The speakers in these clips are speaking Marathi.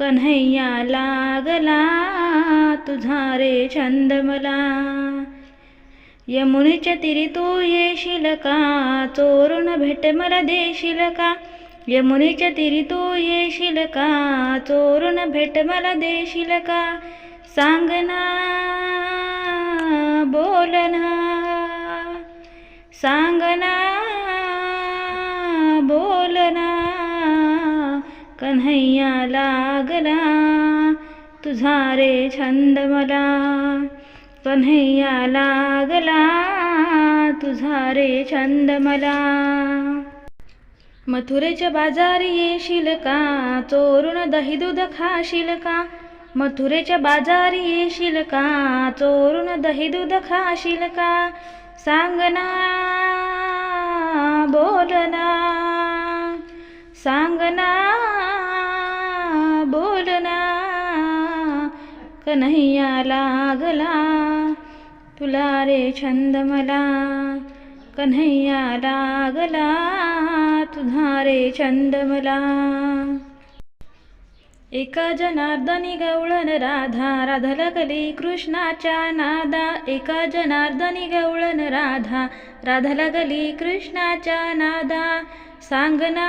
कन्हैया लागला तुझा रे छंद मला यमुनेच्या तिरी तू येशील का? चोरून भेट मला देशील का? यमुनेच्या तिरी तू येशील का? चोरून भेट मला देशील का? सांगना बोलना सांगना कन्हैया लागला तुझा रे छंद मला. कन्हैया लागला तुझा रे छंद मला. मथुरेच्या बाजारी येशील का? चोरून दही दूध खाशील का? मथुरेच्या बाजारी येशील का? चोरून दही दूध खाशील का? सांगना बोलना सांगना बोलना कन्हैया लागला तुला रे छंद मला कन्हैया लागला तुझा रे छंद मला. एका जनार्दनी गवळण राधा राधलकली कृष्णाच्या नादा. एका जनार्दनी गवळण राधा राधा कृष्णाच्या नादा. सांगना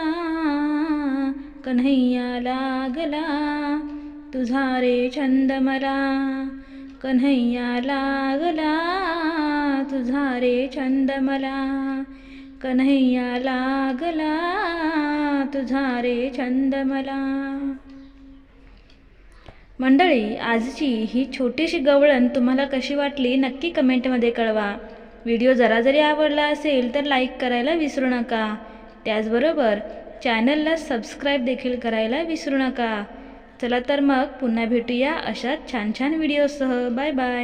कन्हैया लागला तुझा रे छंद मला कन्हैया लागला तुझा रे छंद मला कन्हैया लागला तुझा रे छंद मला मंडळी आजची ही छोटीशी गवळण तुम्हाला कशी वाटली नक्की कमेंटमध्ये कळवा. व्हिडिओ जरा जरी आवडला असेल तर लाईक करायला विसरू नका. त्याचबरोबर चॅनलला सबस्क्राईब देखील करायला विसरू नका. चला तर मग पुन्हा भेटूया अशा छान छान व्हिडिओसह. Bye bye.